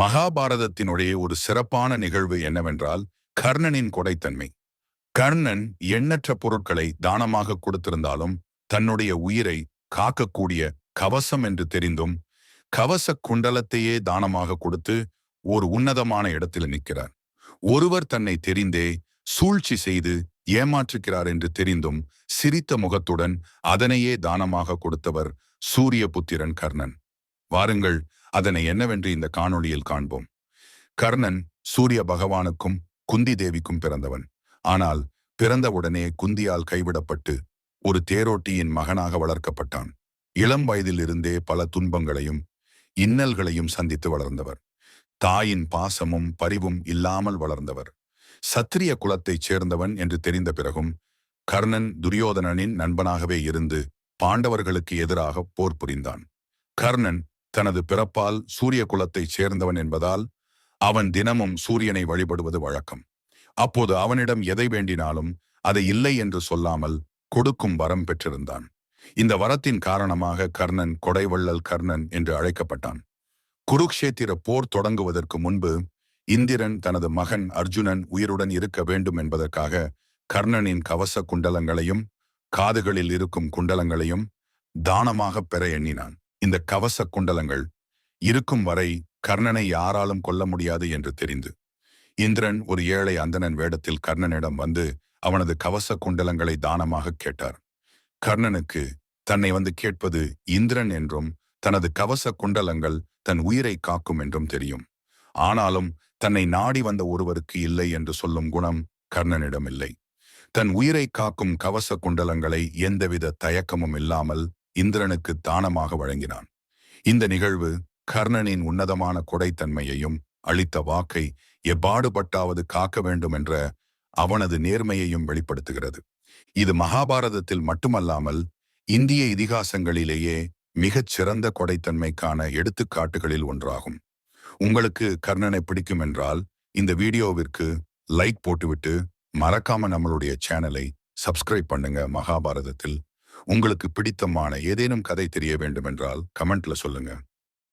மகாபாரதத்தினுடைய ஒரு சிறப்பான நிகழ்வு என்னவென்றால் கர்ணனின் கொடைத்தன்மை. கர்ணன் எண்ணற்ற பொருட்களை தானமாக கொடுத்திருந்தாலும் தன்னுடைய உயிரை காக்கக்கூடிய கவசம் என்று தெரிந்தும் கவச குண்டலத்தையே தானமாக கொடுத்து ஒரு உன்னதமான இடத்தில் நிற்கிறார். ஒருவர் தன்னை தெரிந்தே சூழ்ச்சி செய்து ஏமாற்றுகிறார் என்று தெரிந்தும் சிரித்த முகத்துடன் அதனையே தானமாக கொடுத்தவர் சூரிய புத்திரன் கர்ணன். வாருங்கள் அதனை என்னவென்று இந்த காணொளியில் காண்போம். கர்ணன் சூரிய பகவானுக்கும் குந்தி தேவிக்கும் பிறந்தவன். ஆனால் பிறந்தவுடனே குந்தியால் கைவிடப்பட்டு ஒரு தேரோட்டியின் மகனாக வளர்க்கப்பட்டான். இளம் வயதிலிருந்தே பல துன்பங்களையும் இன்னல்களையும் சந்தித்து வளர்ந்தவர். தாயின் பாசமும் பரிவும் இல்லாமல் வளர்ந்தவர். சத்திரிய குலத்தைச் சேர்ந்தவன் என்று தெரிந்த பிறகும் கர்ணன் துரியோதனனின் நண்பனாகவே இருந்து பாண்டவர்களுக்கு எதிராக போர் புரிந்தான். கர்ணன் தனது பிறப்பால் சூரிய குலத்தைச் சேர்ந்தவன் என்பதால் அவன் தினமும் சூரியனை வழிபடுவது வழக்கம். அப்போது அவனிடம் எதை வேண்டினாலும் அதை இல்லை என்று சொல்லாமல் கொடுக்கும் வரம் பெற்றிருந்தான். இந்த வரத்தின் காரணமாக கர்ணன் கொடைவள்ளல் கர்ணன் என்று அழைக்கப்பட்டான். குருக்ஷேத்திர போர் தொடங்குவதற்கு முன்பு இந்திரன் தனது மகன் அர்ஜுனன் உயிருடன் இருக்க வேண்டும் என்பதற்காக கர்ணனின் கவச குண்டலங்களையும் காதுகளில் இருக்கும் குண்டலங்களையும் தானமாக பெற எண்ணினான். இந்த கவச குண்டலங்கள் இருக்கும் வரை கர்ணனை யாராலும் கொல்ல முடியாது என்று தெரிந்து. இந்திரன் ஒரு ஏழை அந்தணன் வேடத்தில் கர்ணனிடம் வந்து அவனது கவச குண்டலங்களை தானமாக கேட்டார். கர்ணனுக்கு தன்னை வந்து கேட்பது இந்திரன் என்றும் தனது கவச குண்டலங்கள் தன் உயிரை காக்கும் என்றும் தெரியும். ஆனாலும் தன்னை நாடி வந்த ஒருவருக்கு இல்லை என்று சொல்லும் குணம் கர்ணனிடம் இல்லை. தன் உயிரை காக்கும் கவச குண்டலங்களை எந்தவித தயக்கமும் இல்லாமல் இந்திரனுக்கு தானமாக வழங்கினான். இந்த நிகழ்வு கர்ணனின் உன்னதமான கொடைத்தன்மையையும் அளித்த வாக்கை எப்பாடுபட்டாவது காக்க வேண்டும் என்ற அவனது நேர்மையையும் வெளிப்படுத்துகிறது. இது மகாபாரதத்தில் மட்டுமல்லாமல் இந்திய இதிகாசங்களிலேயே மிகச் சிறந்த கொடைத்தன்மைக்கான எடுத்துக்காட்டுகளில் ஒன்றாகும். உங்களுக்கு கர்ணனை பிடிக்கும் என்றால் இந்த வீடியோவிற்கு லைக் போட்டுவிட்டு மறக்காம நம்மளுடைய சேனலை சப்ஸ்கிரைப் பண்ணுங்க மகாபாரதத்தில். உங்களுக்கு பிடித்தமான ஏதேனும் கதை தெரிய வேண்டுமென்றால் கமெண்ட்ல சொல்லுங்க.